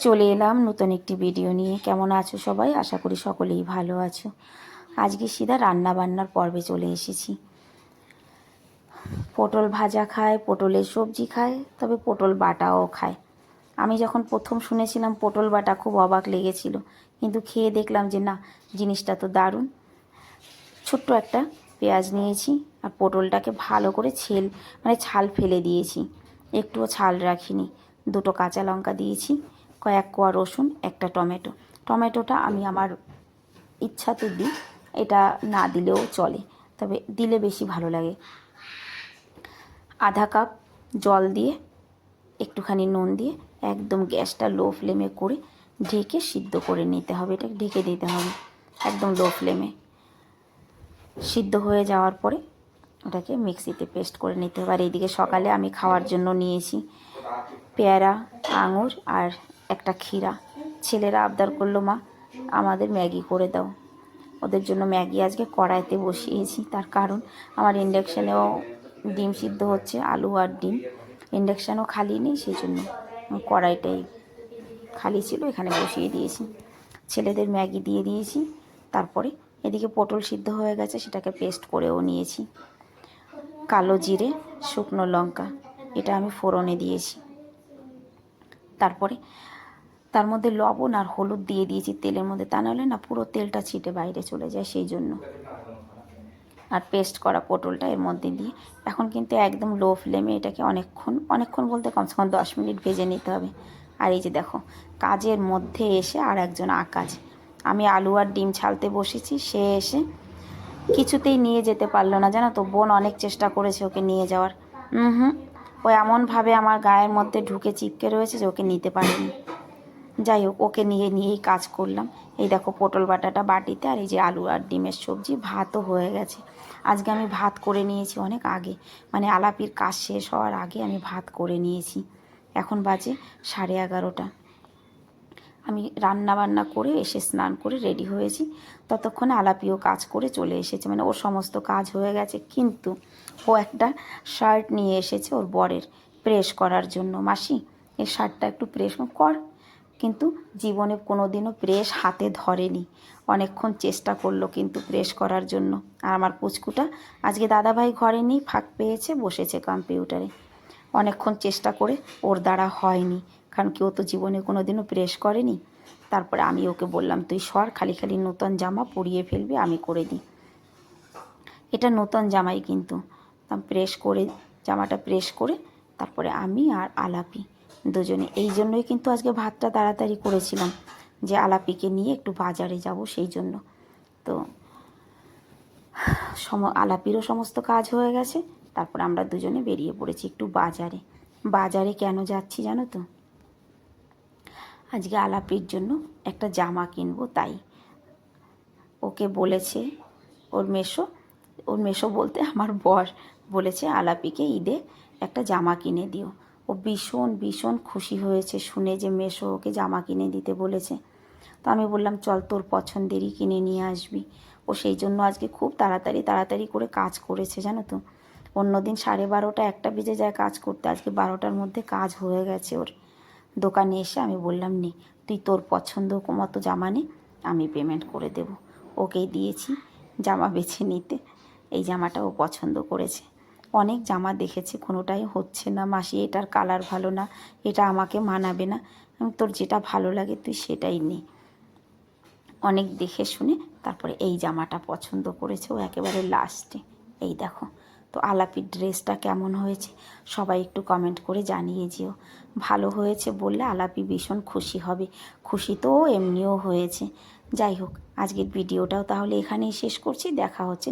চলে এলাম নতুন একটি ভিডিও নিয়ে। কেমন আছো সবাই? আশা করি সকলেই ভালো আছো। আজকে সিধা রান্না বান্নার পর্বে চলে এসেছি। পটল ভাজা খায়, পটলের সবজি খায়, তবে পটল বাটাও খায়। আমি যখন প্রথম শুনেছিলাম পটল বাটা, খুব অবাক লেগেছিল। কিন্তু খেয়ে দেখলাম যে না, জিনিসটা তো দারুণ। ছোট্ট একটা পেঁয়াজ নিয়েছি আর পটলটাকে ভালো করে ছেল মানে ছাল ফেলে দিয়েছি। একটুও ছাল রাখিনি। দুটো কাঁচা লঙ্কা দিয়েছি। কয়েক কোয়া রসুন, একটা টমেটো। টমেটোটা আমি আমার ইচ্ছাতে দিই, এটা না দিলেও চলে, তবে দিলে বেশি ভালো লাগে। আধা কাপ জল দিয়ে, একটুখানি নুন দিয়ে, একদম গ্যাসটা লো ফ্লেমে করে ঢেকে সিদ্ধ করে নিতে হবে এটা ঢেকে দিতে হবে, একদম লো ফ্লেমে। সিদ্ধ হয়ে যাওয়ার পরে ওটাকে মিক্সিতে পেস্ট করে নিতে হবে। আর এইদিকে সকালে আমি খাওয়ার জন্য নিয়েছি পেয়ারা, আঙুর আর একটা ক্ষীরা। ছেলেরা আবদার করল, মা, আমাদের ম্যাগি করে দাও। ওদের জন্য ম্যাগি আজকে কড়াইতে বসিয়েছি। তার কারণ আমার ইন্ডাকশানেও ডিম সিদ্ধ হচ্ছে, আলু আর ডিম। ইন্ডাকশানও খালি নেই, সেই জন্য কড়াইটাই খালি ছিল, এখানে বসিয়ে দিয়েছি। ছেলেদের ম্যাগি দিয়ে দিয়েছি। তারপরে এদিকে পটল সিদ্ধ হয়ে গেছে, সেটাকে পেস্ট করেও নিয়েছি। কালো জিরে, শুকনো লঙ্কা, এটা আমি ফোড়নে দিয়েছি। তারপরে তার মধ্যে লবণ আর হলুদ দিয়ে দিয়েছি তেলের মধ্যে। তা নাহলে না পুরো তেলটা ছিটে বাইরে চলে যায়, সেই জন্য। আর পেস্ট করা পটলটা এর মধ্যে দিয়ে। এখন কিন্তু একদম লো ফ্লেমে এটাকে অনেকক্ষণ অনেকক্ষণ বলতে কমসে কম দশ মিনিট ভেজে নিতে হবে। আর এই যে দেখো, কাজের মধ্যে এসে আর একজন আকাজ। আমি আলু আর ডিম ছালতে বসেছি, সে এসে কিছুতেই নিয়ে যেতে পারল না। জানো তো, বোন অনেক চেষ্টা করেছে ওকে নিয়ে যাওয়ার। হুম হুম, ও এমনভাবে আমার গায়ের মধ্যে ঢুকে চিপকে রয়েছে যে ওকে নিতে পারেনি। যাই হোক, ওকে নিয়ে নিয়েই কাজ করলাম। এই দেখো পটল বাটাটা বাটিতে আর এই যে আলু আর ডিমের সবজি, ভাতও হয়ে গেছে। আজকে আমি ভাত করে নিয়েছি অনেক আগে। মানে আলাপির কাজ শেষ হওয়ার আগে আমি ভাত করে নিয়েছি। এখন বাজে সাড়ে এগারোটা। আমি রান্না বান্না করে এসে স্নান করে রেডি হয়েছি। ততক্ষণে আলাপিও কাজ করে চলে এসেছে। মানে ওর সমস্ত কাজ হয়ে গেছে, কিন্তু ও একটা শার্ট নিয়ে এসেছে ওর বরের প্রেস করার জন্য। মাসি, এই শার্টটা একটু প্রেস কর। কিন্তু জীবনে কোনো দিনও প্রেস হাতে ধরেনি। অনেকক্ষণ চেষ্টা করল কিন্তু প্রেস করার জন্য। আর আমার পুচকুটা আজকে দাদাভাই ঘরে নেই, ফাঁক পেয়েছে, বসেছে কম্পিউটারে। অনেকক্ষণ চেষ্টা করে ওর দ্বারা হয়নি, কারণ কেউ তো জীবনে কোনো দিনও প্রেস করেনি। তারপরে আমি ওকে বললাম, তুই সর, খালি খালি নতুন জামা পরিয়ে ফেলবি, আমি করে দিই। এটা নতুন জামাই কিন্তু। প্রেস করে, জামাটা প্রেস করে তারপরে আমি আর আলাপি। দুজনে। এই জন্যই কিন্তু আজকে ভাতটা তাড়াতাড়ি করেছিলাম যে আলাপিকে নিয়ে একটু বাজারে যাব সেই জন্য। তো সম আলাপিরও সমস্ত কাজ হয়ে গেছে, তারপর আমরা দুজনে বেরিয়ে পড়েছি একটু বাজারে। বাজারে কেন যাচ্ছি জানো তো? আজকে আলাপির জন্য একটা জামা কিনবো তাই। ওকে বলেছে ওর মেশো ওর মেশো বলতে আমার বর বলেছে, আলাপিকে ঈদে একটা জামা কিনে দিও। ও ভীষণ ভীষণ খুশি হয়েছে শুনে যে মেশো ওকে জামা কিনে দিতে বলেছে। তো আমি বললাম, চল তোর পছন্দেরই কিনে নিয়ে আসবি। ও সেই জন্য আজকে খুব তাড়াতাড়ি তাড়াতাড়ি করে কাজ করেছে, জানো তো। অন্যদিন সাড়ে বারোটা একটা বেজে যায় কাজ করতে। আজকে বারোটার মধ্যে কাজ হয়ে গেছে ওর। দোকানে এসে আমি বললাম, নে, তুই তোর পছন্দ মতো জামা নে, আমি পেমেন্ট করে দেব। ওকেই দিয়েছি জামা বেছে নিতে। এই জামাটা ও পছন্দ করেছে। অনেক জামা দেখেছি, কোনোটাই হচ্ছে না। মাসি, এটার কালার ভালো না, এটা আমাকে মানাবে না। তোর যেটা ভালো লাগে তুই সেটাই নে। অনেক দেখে শুনে তারপরে এই জামাটা পছন্দ করেছে, ও একেবারে লাস্টে এই দেখো, তো আলাপির ড্রেসটা কেমন হয়েছে? সবাই একটু কমেন্ট করে জানিয়ে যেও। ভালো হয়েছে বললে আলাপি ভীষণ খুশি হবে। খুশি তো এমনিও হয়েছে। যাই হোক, আজকের ভিডিওটাও তাহলে এখানেই শেষ করছি। দেখা হচ্ছে